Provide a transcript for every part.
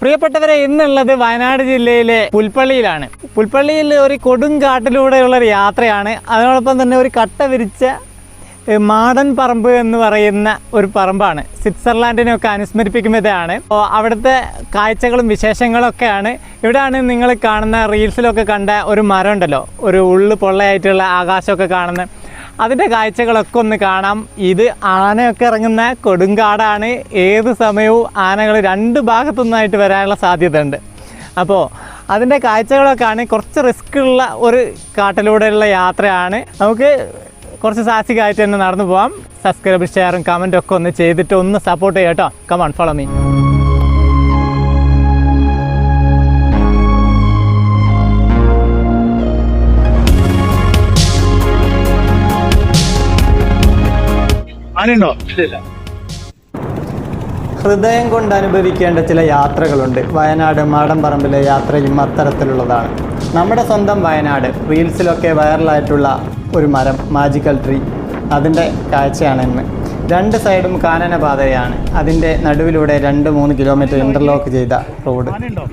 പ്രിയപ്പെട്ടവരെ ഇന്നുള്ളത് വയനാട് ജില്ലയിലെ പുൽപ്പള്ളിയിലാണ്. പുൽപ്പള്ളിയിൽ ഒരു കൊടുങ്കാട്ടിലൂടെയുള്ള ഒരു യാത്രയാണ്. അതോടൊപ്പം തന്നെ ഒരു കട്ട വിരിച്ച മാടൻ പറമ്പ് എന്ന് പറയുന്ന ഒരു പറമ്പാണ്. സ്വിറ്റ്സർലാൻഡിനെയൊക്കെ അനുസ്മരിപ്പിക്കുന്നതാണ്. അപ്പോൾ അവിടുത്തെ കാഴ്ചകളും വിശേഷങ്ങളൊക്കെയാണ്. ഇവിടെയാണ് നിങ്ങൾ കാണുന്ന റീൽസിലൊക്കെ കണ്ട ഒരു മരം ഉണ്ടല്ലോ ഒരു ഉള്ളു പൊള്ളയായിട്ടുള്ള ആകാശമൊക്കെ കാണുന്ന അതിന്റെ കാഴ്ചകളൊക്കെ ഒന്ന് കാണാം. ഇത് ആനയൊക്കെ ഇറങ്ങുന്ന കൊടുങ്കാടാണ്. ഏത് സമയവും ആനകൾ രണ്ട് ഭാഗത്തുനിന്നായിട്ട് വരാനുള്ള സാധ്യതയുണ്ട്. അപ്പോൾ അതിന്റെ കാഴ്ചകളൊക്കെയാണ് കുറച്ച് റിസ്ക് ഉള്ള ഒരു കാട്ടിലൂടെയുള്ള യാത്രയാണ്. നമുക്ക് കുറച്ച് സാഹസികമായിട്ട് തന്നെ നടന്നു പോകാം സബ്സ്ക്രൈബ് ഷെയറും കമന്റും ഒക്കെ ഒന്ന് ചെയ്തിട്ട് ഒന്ന് സപ്പോർട്ട് ചെയ്യാം കേട്ടോ. കമൺ ഫോളോ മീ ആനയുണ്ടോ ഇല്ല ഹൃദയം കൊണ്ട് അനുഭവിക്കേണ്ട ചില യാത്രകളുണ്ട്. വയനാട് മാടമ്പറമ്പിലെ യാത്രയും അത്തരത്തിലുള്ളതാണ് നമ്മുടെ സ്വന്തം വയനാട്. റീൽസിലൊക്കെ വൈറലായിട്ടുള്ള ഒരു മരം മാജിക്കൽ ട്രീ അതിന്റെ കാഴ്ചയാണ് ഇന്ന്. രണ്ട് സൈഡും കാനന പാതയാണ്. അതിന്റെ നടുവിലൂടെ രണ്ട് മൂന്ന് കിലോമീറ്റർ ഇന്റർലോക്ക് ചെയ്ത റോഡ് ആനയുണ്ടോ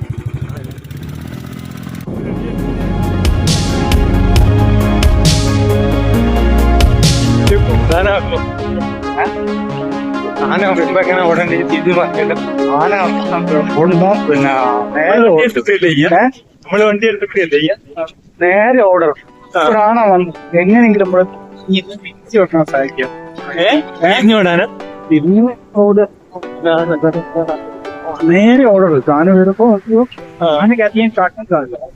ആന വരുമ്പോ എങ്ങനെ ഓടേണ്ടി ഇത് പറഞ്ഞിട്ട് ആന ഓടുമ്പോ പിന്നെ നേരെ നമ്മൾ വണ്ടി എടുത്തിട്ടില്ല നേരെ ഓടണം ആണ വന്നു എങ്ങനെയെങ്കിലും നമ്മൾ ഇത് തിരിച്ചു വെക്കാൻ സാധിക്കും ഏഹ് തിരിഞ്ഞു ഓട് നേരെ ഓർഡർ ആന വരുമ്പോ ആനക്ക് അധികം കാട്ടാൻ സാധിക്കും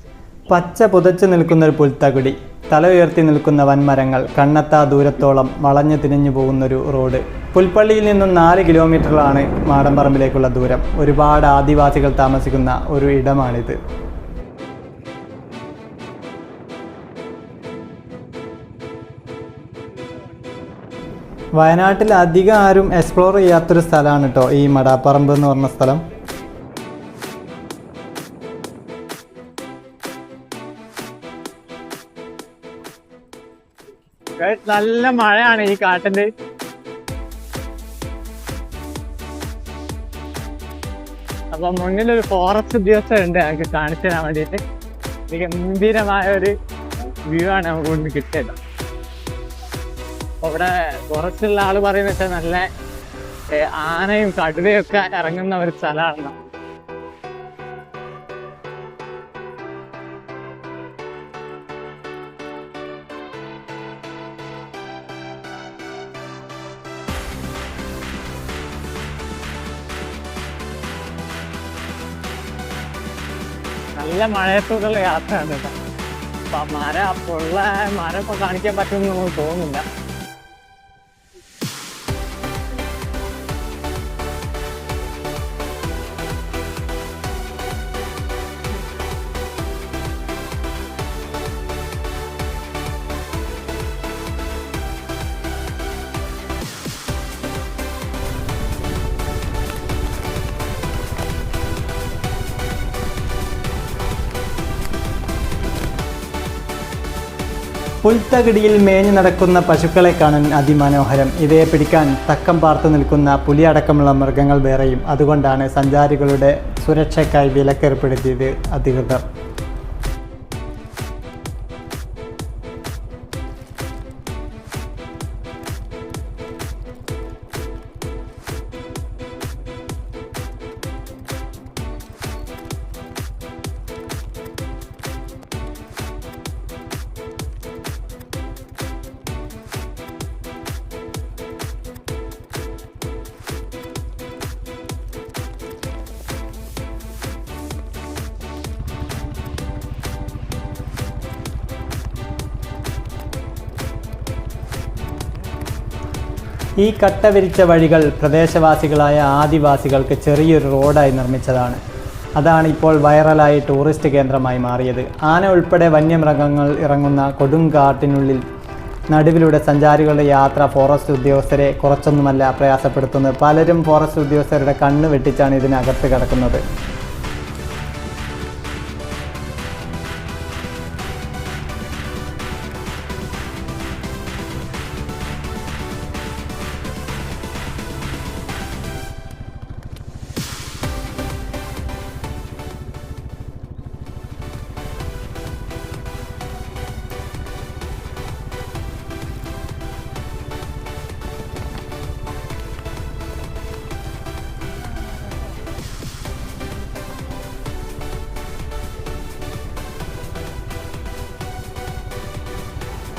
പച്ച പുതച്ചു നിൽക്കുന്ന ഒരു പുൽത്തകുടി. തല ഉയർത്തി നിൽക്കുന്ന വൻമരങ്ങൾ കണ്ണെത്താ ദൂരത്തോളം വളഞ്ഞു തിരിഞ്ഞു പോകുന്നൊരു റോഡ്. പുൽപ്പള്ളിയിൽ നിന്നും നാല് കിലോമീറ്ററിലാണ് മാടമ്പറമ്പിലേക്കുള്ള ദൂരം. ഒരുപാട് ആദിവാസികൾ താമസിക്കുന്ന ഒരു ഇടമാണിത്. വയനാട്ടിൽ അധികം ആരും എക്സ്പ്ലോർ ചെയ്യാത്തൊരു സ്ഥലമാണ് കേട്ടോ ഈ മടാപ്പറമ്പ് എന്ന് പറഞ്ഞ സ്ഥലം. നല്ല മഴയാണ് ഈ കാട്ടിന്റെ അപ്പൊ മുന്നിലൊരു ഫോറസ്റ്റ് ഉദ്യോഗസ്ഥ ഉണ്ട് ഞങ്ങൾക്ക് കാണിച്ചു തരാൻ വേണ്ടിയിട്ട്. ഇത് ഗംഭീരമായ ഒരു വ്യൂ ആണ് നമുക്ക് കൊണ്ട് കിട്ടിയത്. അവിടെ ഫോറസ്റ്റിലുള്ള ആൾ പറയുന്നത് നല്ല ആനയും കടുവയും ഒക്കെ ഇറങ്ങുന്ന ഒരു സ്ഥലമാണ്. നല്ല മഴയത്തോടുള്ള യാത്രയാണ് കേട്ടോ. അപ്പൊ മര ഉള്ള മരം ഇപ്പൊ കാണിക്കാൻ പറ്റുമെന്ന് നമുക്ക് തോന്നുന്നില്ല. പുൽത്തകിടിയിൽ മേഞ്ഞു നടക്കുന്ന പശുക്കളെ കാണാൻ അതിമനോഹരം. ഇവയെ പിടിക്കാൻ തക്കം പാർത്തു നിൽക്കുന്ന പുലിയടക്കമുള്ള മൃഗങ്ങൾ വേറെയും. അതുകൊണ്ടാണ് സഞ്ചാരികളുടെ സുരക്ഷയ്ക്കായി വിലക്കേർപ്പെടുത്തിയത് അധികൃതർ. ഈ കട്ട വിരിച്ച വഴികൾ പ്രദേശവാസികളായ ആദിവാസികൾക്ക് ചെറിയൊരു റോഡായി നിർമ്മിച്ചതാണ്. അതാണ് ഇപ്പോൾ വൈറലായി ടൂറിസ്റ്റ് കേന്ദ്രമായി മാറിയത്. ആന ഉൾപ്പെടെ വന്യമൃഗങ്ങൾ ഇറങ്ങുന്ന കൊടുങ്കാട്ടിനുള്ളിൽ നടുവിലൂടെ സഞ്ചാരികളുടെ യാത്ര ഫോറസ്റ്റ് ഉദ്യോഗസ്ഥരെ കുറച്ചൊന്നുമല്ല പ്രയാസപ്പെടുത്തുന്നത്. പലരും ഫോറസ്റ്റ് ഉദ്യോഗസ്ഥരുടെ കണ്ണ് വെട്ടിച്ചാണ് ഇതിനകത്ത് കിടക്കുന്നത്.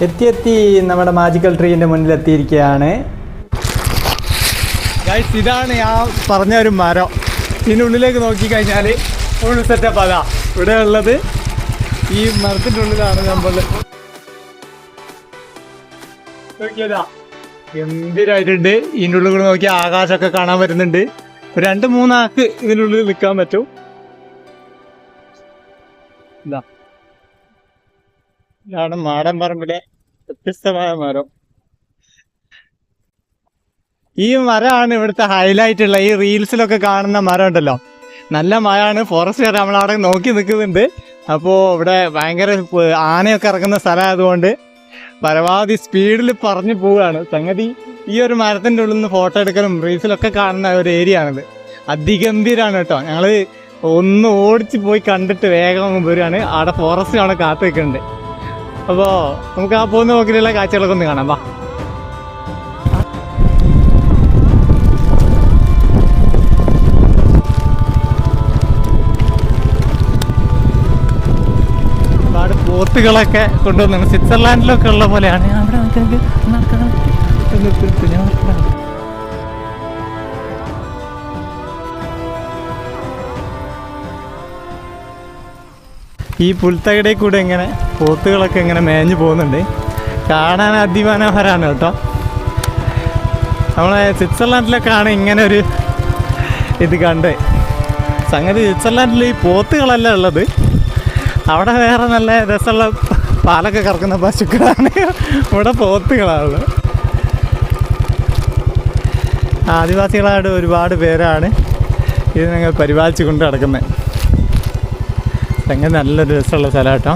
എത്തി എത്തി നമ്മുടെ മാജിക്കൽ ട്രീന്റെ മുന്നിൽ എത്തിയിരിക്കുകയാണ് ഗൈസ് ഇതാണ് ഞാൻ പറഞ്ഞ ഒരു മരം. ഇതിന്റെ ഉള്ളിലേക്ക് നോക്കിക്കഴിഞ്ഞാൽ ഫുൾ സെറ്റപ്പ് അതാ. ഇവിടെ ഉള്ളത് ഈ മരത്തിന്റെ ഉള്ളിലാണ് നമ്മൾ. നോക്കിയതാ. ഗംഭീരമായിട്ടുണ്ട് ഇതിന്റെ ഉള്ളിൽ കൂടെ നോക്കി ആകാശമൊക്കെ കാണാൻ വരുന്നുണ്ട് രണ്ട് മൂന്നാക്ക് ഇതിനുള്ളിൽ നിൽക്കാൻ പറ്റും. ഇതാ. ഇതാണ് മാടൻ പറമ്പിലെ വ്യത്യസ്തമായ മരം. ഈ മരമാണ് ഇവിടുത്തെ ഹൈലൈറ്റ് ഉള്ള ഈ റീൽസിലൊക്കെ കാണുന്ന മരം ഉണ്ടല്ലോ നല്ല മഴയാണ് ഫോറസ്റ്റുകാർ നമ്മളവിടെ നോക്കി നിൽക്കുന്നുണ്ട്. അപ്പോൾ ഇവിടെ ഭയങ്കര ആനയൊക്കെ ഇറങ്ങുന്ന സ്ഥലമായതുകൊണ്ട് പരമാവധി സ്പീഡിൽ പറഞ്ഞു പോവുകയാണ്. സംഗതി ഈ ഒരു മരത്തിന്റെ ഉള്ളിൽ നിന്ന് ഫോട്ടോ എടുക്കലും റീൽസിലൊക്കെ കാണുന്ന ഒരു ഏരിയ ആണിത്. അതിഗംഭീരമാണ് കേട്ടോ. ഞങ്ങൾ ഒന്ന് ഓടിച്ച് പോയി കണ്ടിട്ട് വേഗം വരികയാണ്. അവിടെ ഫോറസ്റ്റ് അവിടെ കാത്തു നിൽക്കുന്നുണ്ട്. അപ്പോൾ നമുക്ക് ആ പോകുന്ന നോക്കിലുള്ള കാഴ്ചകളൊക്കെ ഒന്ന് കാണാം വാ. ഒരുപാട് പോത്തുകളൊക്കെ കൊണ്ടുവന്നു സ്വിറ്റ്സർലാൻഡിലൊക്കെ ഉള്ള പോലെയാണ്. അവിടെ നോക്കി നോക്കി ഈ പുൽത്തകടയിൽ കൂടെ ഇങ്ങനെ പോത്തുകളൊക്കെ ഇങ്ങനെ മേഞ്ഞു പോകുന്നുണ്ട്. കാണാൻ അതിമനോഹരമാണ് കേട്ടോ. നമ്മളെ സ്വിറ്റ്സർലാൻഡിലൊക്കെയാണ് ഇങ്ങനെ ഒരു ഇത് കണ്ട്. സംഗതി സ്വിറ്റ്സർലാൻഡിൽ ഈ പോത്തുകളല്ല ഉള്ളത്. അവിടെ വേറെ നല്ല രസമുള്ള പാലൊക്കെ കറക്കുന്ന പശുക്കളാണ്. ഇവിടെ പോത്തുകളാണ് ആദിവാസികളായിട്ട് ഒരുപാട് പേരാണ് ഇതിനെ പരിപാലിച്ചു കൊണ്ട് നടക്കുന്നത്. സംഗതി നല്ലൊരു രസമുള്ള സ്ഥലം കേട്ടോ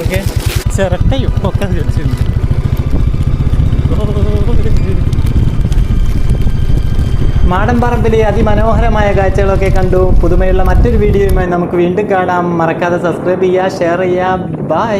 ഓക്കെ. ചിരട്ടയും ഒക്കെ ചോദിച്ചിട്ടുണ്ട് മാടമ്പറമ്പിലെ അതിമനോഹരമായ കാഴ്ചകളൊക്കെ കണ്ടു. പുതുമയുള്ള മറ്റൊരു വീഡിയോയുമായി നമുക്ക് വീണ്ടും കാണാം. മറക്കാതെ സബ്സ്ക്രൈബ് ചെയ്യുക ഷെയർ ചെയ്യുക. ബൈ.